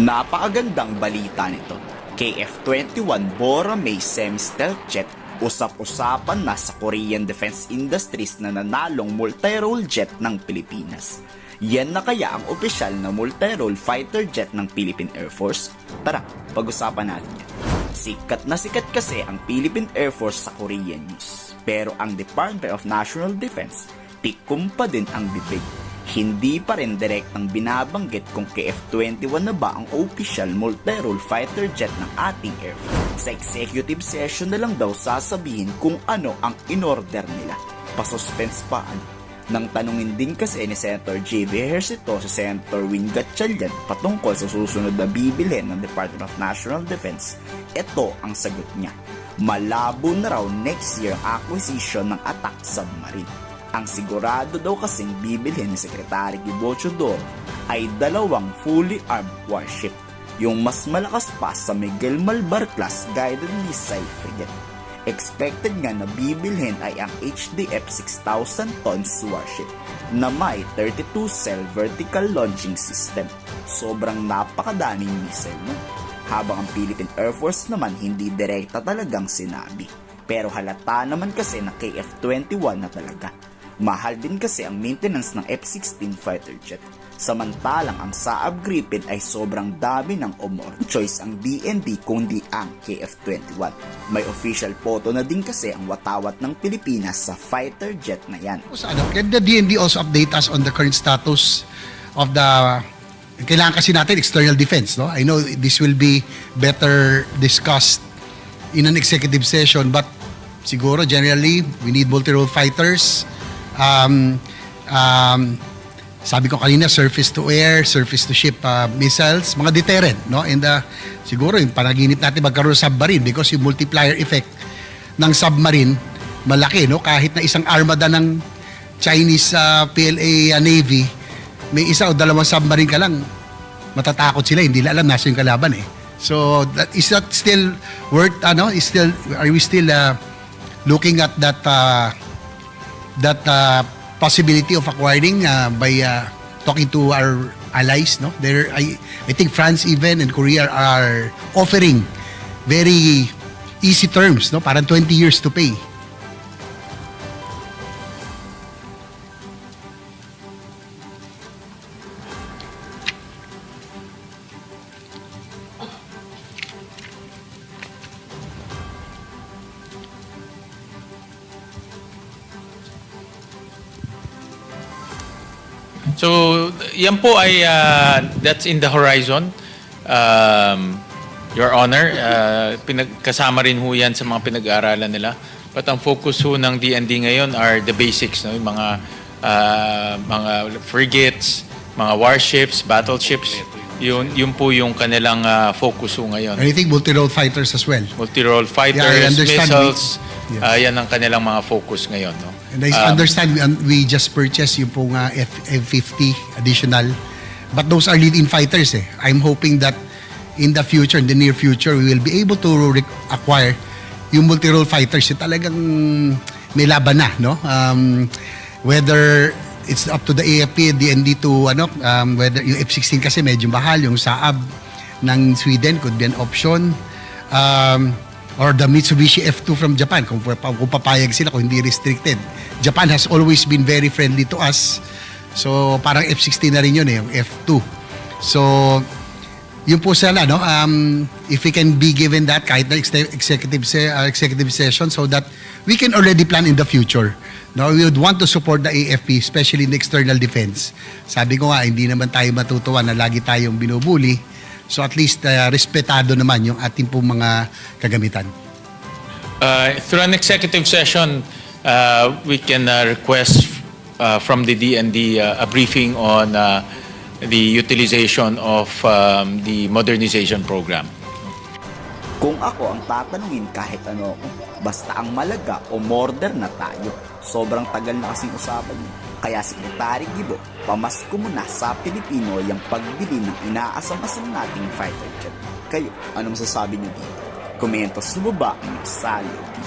Napakagandang balita nito. KF-21 Bora May Semi-Stealth Jet usap-usapan na sa Korean Defense Industries na nanalong multi-role jet ng Pilipinas. Yan na kaya ang opisyal na multi-role fighter jet ng Philippine Air Force? Tara, pag-usapan natin yan. Sikat na sikat kasi ang Philippine Air Force sa Korean news. Pero ang Department of National Defense, tikum pa din ang bibig hindi pa rin direktang binabanggit kung KF-21 na ba ang official multi-role fighter jet ng ating Air Force. Sa executive session na lang daw sasabihin kung ano ang in-order nila. Pasuspense pa ano. Nang tanungin din kasi ni Senator J.V. Ejercito si Senator Win Gatchalian patungkol sa susunod na bibilhin ng Department of National Defense, ito ang sagot niya. Malabo na raw next year acquisition ng attack submarine. Ang sigurado daw kasing bibilhin ni Secretary Gibo Chodor ay dalawang fully armed warship, yung mas malakas pa sa Miguel Malbar class guided missile frigate. Expected nga na bibilhin ay ang HDF 6000 tons warship na may 32 cell vertical launching system. Sobrang napakadaming missile nun. Habang ang Philippine Air Force naman hindi direkta talagang sinabi. Pero halata naman kasi na KF-21 na talaga. Mahal din kasi ang maintenance ng F-16 fighter jet. Samantalang ang Saab Gripen ay sobrang dami ng umor. Choice ang DND kundi ang KF-21. May official photo na din kasi ang watawat ng Pilipinas sa fighter jet na yan. Ano, can the DND also update us on the current status of the kailangan kasi natin external defense, no? I know this will be better discussed in an executive session, but siguro generally we need multi-role fighters. Um, um, sabi ko kanina, surface to air, surface to ship uh, missiles, mga deterrent, no? And uh, siguro yung panaginip natin magkaroon ng submarine because yung multiplier effect ng submarine malaki, no? Kahit na isang armada ng Chinese uh, PLA uh, Navy, may isa o dalawang submarine ka lang, matatakot sila, hindi nila alam nasa yung kalaban eh. So, that, is that still worth, ano, is still, are we still uh, looking at that uh, that uh, possibility of acquiring uh, by uh, talking to our allies no? There I I think France even and Korea are offering very easy terms no? Parang 20 years to pay So, yan po ay, uh, that's in the horizon. Um, Your Honor, uh, pinag- kasama rin ho yan sa mga pinag-aaralan nila. But ang focus ho ng DND ngayon are the basics, no? yung mga, uh, mga frigates, mga warships, battleships. Yun, yun po yung kanilang uh, focus ho ngayon. and I think multi-role fighters as well Multi-role Yeah, I fighters, understand. missiles, Yes. uh, yan ang kanilang mga focus ngayon. No? And I Um, understand we, we just purchased yung pong uh, F, F50 additional. But those are lead-in fighters eh. I'm hoping that in the future in the near future we will be able to re- acquire yung multi-role fighters. Yung talagang may laban na no? Um, whether it's up to the AFP DND to ano um, whether yung F16 kasi medyo mahal yung Saab ng Sweden could be an option. Um, or the Mitsubishi F2 from Japan. Kung, kung papayag sila kung hindi restricted. Japan has always been very friendly to us. So parang F16 na rin yun eh yung F2 so yun po sana no um if we can be given that kahit na ex- executive se- uh, executive session so that we can already plan in the future. No we would want to support the AFP especially in external defense. Sabi ko nga hindi naman tayo matutuwa na lagi tayong binubuli so at least uh, respetado naman yung ating pong mga kagamitan Uh, through an executive session, uh, we can uh, request uh, from the DND uh, a briefing on uh, the utilization of um, the modernization program. Kung ako ang tatanungin kahit ano basta ang malaga o murder na tayo. Sobrang tagal na kasing usapan yun. Kaya Secretary Gibo, pamasko mo na sa Pilipino yung pagbili ng inaasam-asam nating fighter jet. Kayo, anong sasabi niyo dito? Komento sa baba ang.